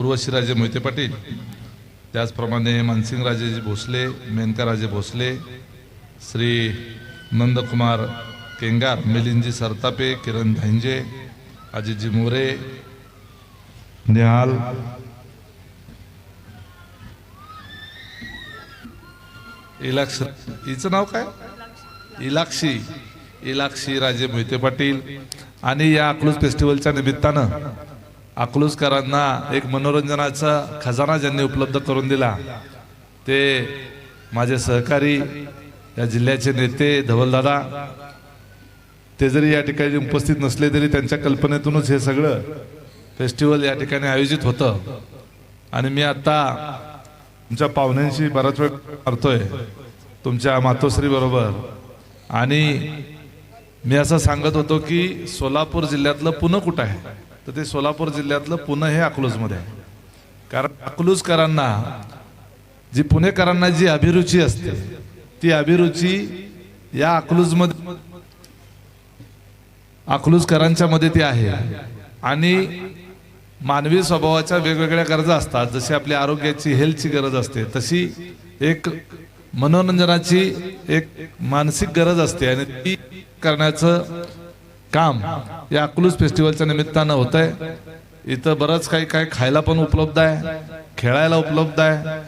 उर्वशीराजे मोहिते पाटील त्याचप्रमाणे मानसिंगराजेजी भोसले मेनकाराजे भोसले श्री नंदकुमार केंगार मिलिंदजी सरतापे किरण धांजे अजितजी मोरे निहाल. इलाक्ष हिचं नाव काय? इलाक्षी. इलाक्षी राजे मोहिते पाटील. आणि या अकलूज फेस्टिवलच्या निमित्तानं अकलूजकरांना एक मनोरंजनाचा खजाना ज्यांनी उपलब्ध करून दिला ते माझे सहकारी या जिल्ह्याचे नेते धवलदादा ते जरी या ठिकाणी उपस्थित नसले तरी त्यांच्या कल्पनेतूनच हे सगळं फेस्टिवल या ठिकाणी आयोजित होतं. आणि मी आता तुमच्या पाहुण्यांशी बराच वेळ करतोय तुमच्या मातोश्री बरोबर. आणि मी असं सांगत होतो की सोलापूर जिल्ह्यातलं पुणं कुठं आहे? तर ते सोलापूर जिल्ह्यातलं पुणे हे अकलूजमध्ये आहे. कारण अकलूजकरांना जी पुणेकरांना जी अभिरुची असते ती अभिरुची या अकलूजमध्ये अकलूजकरांच्या मध्ये ती आहे. आणि मानवी स्वभावाच्या वेगवेगळ्या गरजा असतात. जशी आपल्या आरोग्याची हेल्थची गरज असते तशी एक मनोरंजनाची एक मानसिक गरज असते. आणि ती करण्याचं काम या अकलूज फेस्टिवलच्या निमित्तानं होत आहे इथं बरंच काही काही खायला पण उपलब्ध आहे खेळायला उपलब्ध आहे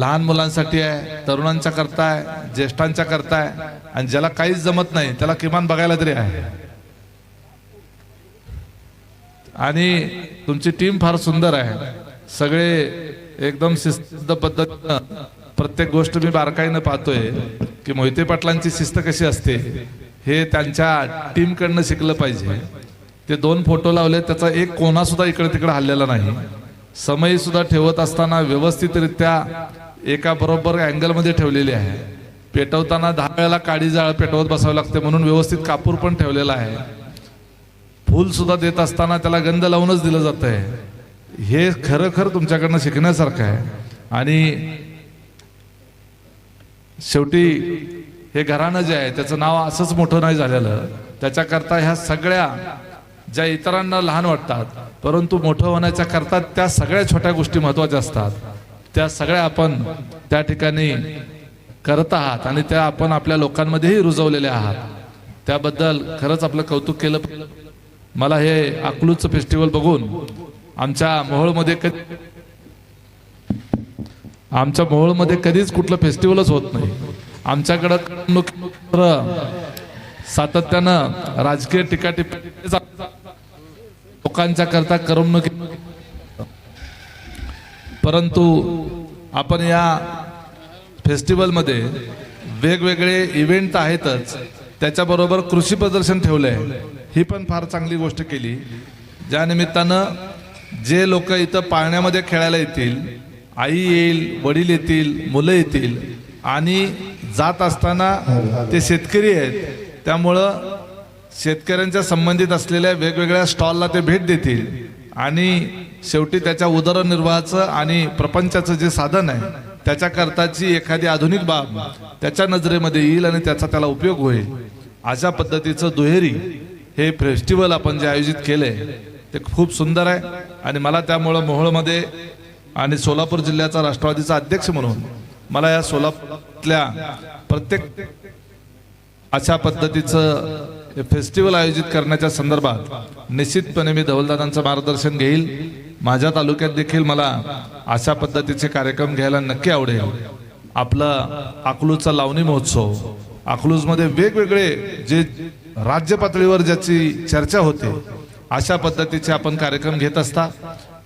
लहान मुलांसाठी आहे तरुणांच्या करता आहे ज्येष्ठांच्या करता आहे आणि ज्याला काहीच जमत नाही त्याला किमान बघायला तरी आहे. आणि तुमची टीम फार सुंदर आहे. सगळे एकदम शिस्त पद्धतीनं प्रत्येक गोष्ट मी बारकाईनं पाहतोय की मोहिते पाटलांची शिस्त कशी असते हे त्यांच्या टीमकडनं शिकलं पाहिजे. ते दोन फोटो लावले त्याचा एक कोणा सुद्धा इकडे तिकडे हल्लेला नाही. समय सुद्धा ठेवत असताना व्यवस्थितरित्या एका बरोबर अँगलमध्ये ठेवलेली आहे. पेटवताना दहा वेळेला काडी जाळ पेटवत बसावं लागते म्हणून व्यवस्थित कापूर पण ठेवलेला आहे. फूल सुद्धा देत असताना त्याला गंध लावूनच दिलं जात आहे हे खरखर तुमच्याकडनं शिकण्यासारखं आहे. आणि शेवटी हे घराणं जे आहे त्याचं नाव असंच मोठं नाही झालेलं. त्याच्याकरता ह्या सगळ्या ज्या इतरांना लहान वाटतात परंतु मोठं होण्याच्या करता त्या सगळ्या छोट्या गोष्टी महत्त्वाच्या असतात. त्या सगळ्या आपण त्या ठिकाणी करत आहात आणि त्या आपण आपल्या लोकांमध्येही रुजवलेल्या आहात. त्याबद्दल खरंच आपलं कौतुक केलं मला हे अकलूजचं फेस्टिवल बघून आमच्या मोहोळमध्ये कधी आमच्या मोहोळमध्ये कधीच कुठलं फेस्टिवलच होत नाही. आमच्याकडं सातत्यानं राजकीय टीका लोकांच्या करता करमणूक परंतु आपण या फेस्टिवलमध्ये वेगवेगळे इव्हेंट तर आहेतच त्याच्याबरोबर कृषी प्रदर्शन ठेवलं आहे ही पण फार चांगली गोष्ट केली. ज्या निमित्तानं जे लोक इथं पाळण्यामध्ये खेळायला येतील आई येईल वडील येतील मुलं येतील आणि जात असताना ते शेतकरी आहेत. त्यामुळं शेतकऱ्यांच्या संबंधित असलेल्या वेगवेगळ्या स्टॉलला ते भेट देतील. आणि शेवटी त्याच्या उदरनिर्वाहाचं आणि प्रपंचाचं जे साधन आहे त्याच्याकरताची एखादी आधुनिक बाब त्याच्या नजरेमध्ये येईल आणि त्याचा त्याला उपयोग होईल. अशा पद्धतीचं दुहेरी हे फेस्टिवल आपण जे आयोजित केले ते खूप सुंदर आहे. आणि मला त्यामुळं मोहोळमध्ये आणि सोलापूर जिल्ह्याचा राष्ट्रवादीचा अध्यक्ष म्हणून मला या सोलापूरच्या प्रत्येक अशा पद्धतीचं हे फेस्टिवल आयोजित करण्याच्या संदर्भात निश्चितपणे मी धवलदादांचं मार्गदर्शन घेईल. माझ्या तालुक्यात देखील मला अशा पद्धतीचे कार्यक्रम घ्यायला नक्की आवडेल. आपलं अकलूजचा लावणी महोत्सव. अकलूजमध्ये वेगवेगळे जे राज्य पातळीवर ज्याची चर्चा होते अशा पद्धतीचे आपण कार्यक्रम घेत असता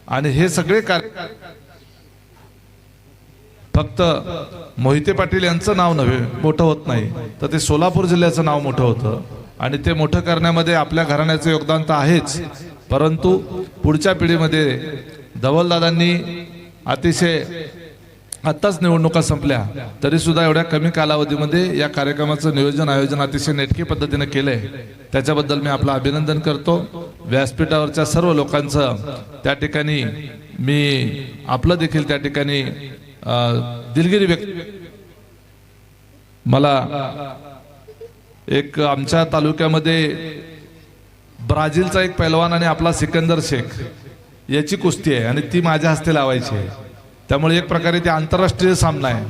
आणि हे सगळे कार्य फक्त मोहिते पाटील यांचं नाव नव्हे मोठं होत नाही. तर ते सोलापूर जिल्ह्याचं नाव मोठं होतं. आणि ते मोठं करण्यामध्ये आपल्या घराण्याचं योगदान तर आहेच. परंतु पुढच्या पिढीमध्ये धवलदादांनी अतिशय आत्ताच निवडणुका संपल्या तरी सुद्धा एवढ्या कमी कालावधीमध्ये या कार्यक्रमाचं नियोजन आयोजन अतिशय नेटकी पद्धतीने केलंय. त्याच्याबद्दल मी आपलं अभिनंदन करतो. व्यासपीठावरच्या सर्व लोकांचं त्या ठिकाणी मी आपलं देखील त्या ठिकाणी दिलगिरी व्यक्त मला एक आमच्या तालुक्यामध्ये ब्राझीलचा एक पैलवान आणि आपला सिकंदर शेख याची कुस्ती आहे आणि ती माझ्या हस्ते लावायची आहे. त्यामुळे एक प्रकारे ते आंतरराष्ट्रीय सामना आहे.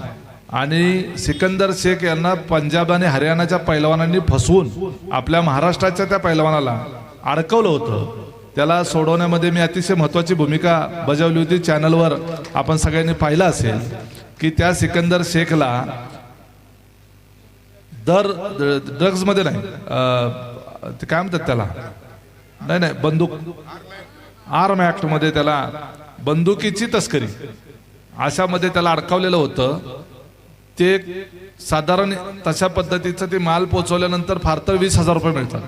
आणि सिकंदर शेख यांना पंजाब आणि हरियाणाच्या पैलवानांनी फसवून आपल्या महाराष्ट्राच्या त्या पैलवानाला अडकवलं होतं. त्याला सोडवण्यामध्ये मी अतिशय महत्वाची भूमिका बजावली होती चॅनलवर. आपण सगळ्यांनी पाहिलं असेल की त्या सिकंदर शेखला दर ड्रग्जमध्ये नाही ते काय म्हणतात त्याला? नाही नाही बंदूक. आर्म ऍक्टमध्ये त्याला बंदुकीची तस्करी. अशामध्ये त्याला अडकवलेलं होतं. ते साधारण तशा पद्धतीचं ते माल पोचवल्यानंतर फार तर वीस हजार रुपये मिळतात.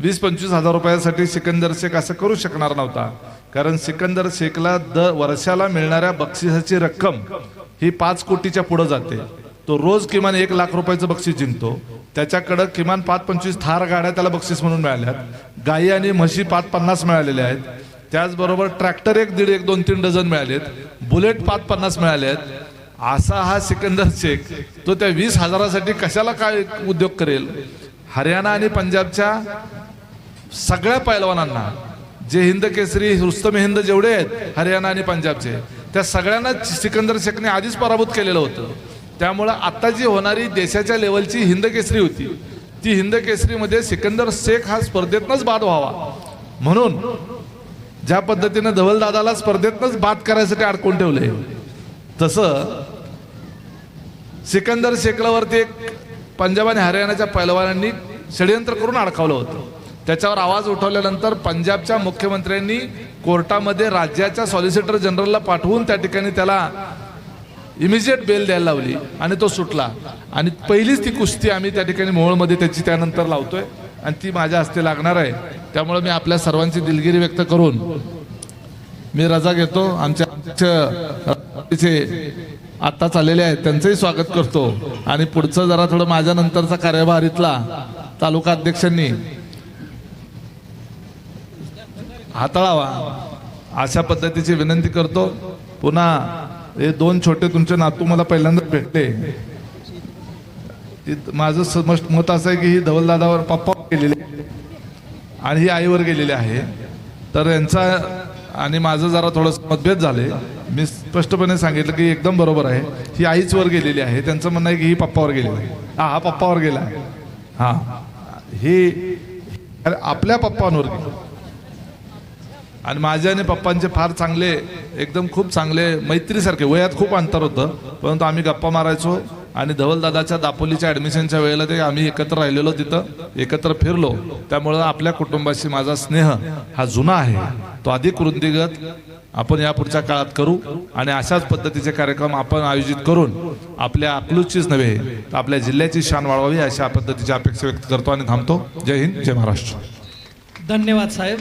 वीस पंचवीस हजार रुपयासाठी सिकंदर शेख असं करू शकणार नव्हता. कारण सिकंदर शेखला दर वर्षाला मिळणाऱ्या बक्षिसाची रक्कम ही पाच कोटीच्या पुढे जाते. तो रोज किमान एक लाख रुपयाचं बक्षीस जिंकतो. त्याच्याकडं किमान पाच पंचवीस थार गाड्या त्याला बक्षीस म्हणून मिळाल्यात. गायी आणि म्हशी पाच पन्नास मिळालेल्या आहेत. त्याचबरोबर ट्रॅक्टर एक दीड एक दोन तीन डझन मिळालेत. बुलेट पाच पन्नास मिळाले आहेत असा हा सिकंदर शेख तो त्या वीस हजारासाठी कशाला काय उद्योग करेल? हरियाणा आणि पंजाबच्या सगळ्या पैलवानांना जे हिंद केसरी रुस्तम हिंद जेवढे आहेत हरियाणा आणि पंजाबचे त्या सगळ्यांना सिकंदर शेखने आधीच पराभूत केलेलं होतं. त्यामुळं आता जी होणारी देशाच्या लेवलची हिंद केसरी होती ती हिंद केसरीमध्ये सिकंदर शेख हा स्पर्धेतनच बाद व्हावा. म्हणून ज्या पद्धतीनं धवलदादाला स्पर्धेतनच बाद करायसाठी अडकून ठेवले तसं सिकंदर शेखलावरती एक पंजाब आणि हरियाणाच्या पैलवानांनी षडयंत्र करून अडकावलं होतं. त्याच्यावर आवाज उठवल्यानंतर पंजाबच्या मुख्यमंत्र्यांनी कोर्टामध्ये राज्याच्या सॉलिसिटर जनरलला पाठवून त्या ठिकाणी त्याला इमिजिएट बेल द्यायला लावली आणि तो सुटला. आणि पहिलीच ती कुस्ती आम्ही त्या ठिकाणी मोहोळमध्ये त्याची त्यानंतर लावतोय आणि ती माझ्या हस्ते लागणार आहे. त्यामुळे मी आपल्या सर्वांची दिलगिरी व्यक्त करून मी रजा घेतो. आमच्या आमच्या आत्ताच चाललेले आहेत त्यांचंही स्वागत करतो. आणि पुढचं जरा थोडं माझ्या नंतरचा कार्यभार इथला तालुका अध्यक्षांनी हाताळावा. अशा पद्धतीची विनंती करतो. पुन्हा हे दोन छोटे तुमचे नातू मला पहिल्यांदा भेटले. माझं समज मत असं आहे की ही धवलदादावर पप्पा गेलेली. आहे. आणि ही आईवर गेलेली आहे. तर यांचा आणि माझं जरा थोडंसं मतभेद झाले. मी स्पष्टपणे सांगितलं की एकदम बरोबर आहे. ही आईच वर गेलेली आहे. त्यांचं म्हणणं आहे की ही पप्पावर गेलेली आहे. हा हा पप्पावर गेला आहे. हा. ही आपल्या पप्पांवर गेली. आणि माझे आणि पप्पांचे फार चांगले एकदम खूप चांगले मैत्रीसारखे वयात खूप अंतर होतं. परंतु आम्ही गप्पा मारायचो आणि धवलदादाच्या दापोलीच्या ॲडमिशनच्या वेळेला ते आम्ही एकत्र राहिलेलो तिथं एकत्र फिरलो. त्यामुळं आपल्या कुटुंबाशी माझा स्नेह हा जुना आहे. तो अधिक वृद्धिगत. आपण यापुढच्या काळात करू आणि अशाच पद्धतीचे कार्यक्रम आपण आयोजित करून आपल्या अकलूजचीच नव्हे तर आपल्या जिल्ह्याची शान वाढवावी अशा पद्धतीची अपेक्षा व्यक्त करतो आणि थांबतो. जय हिंद जय महाराष्ट्र. धन्यवाद साहेब.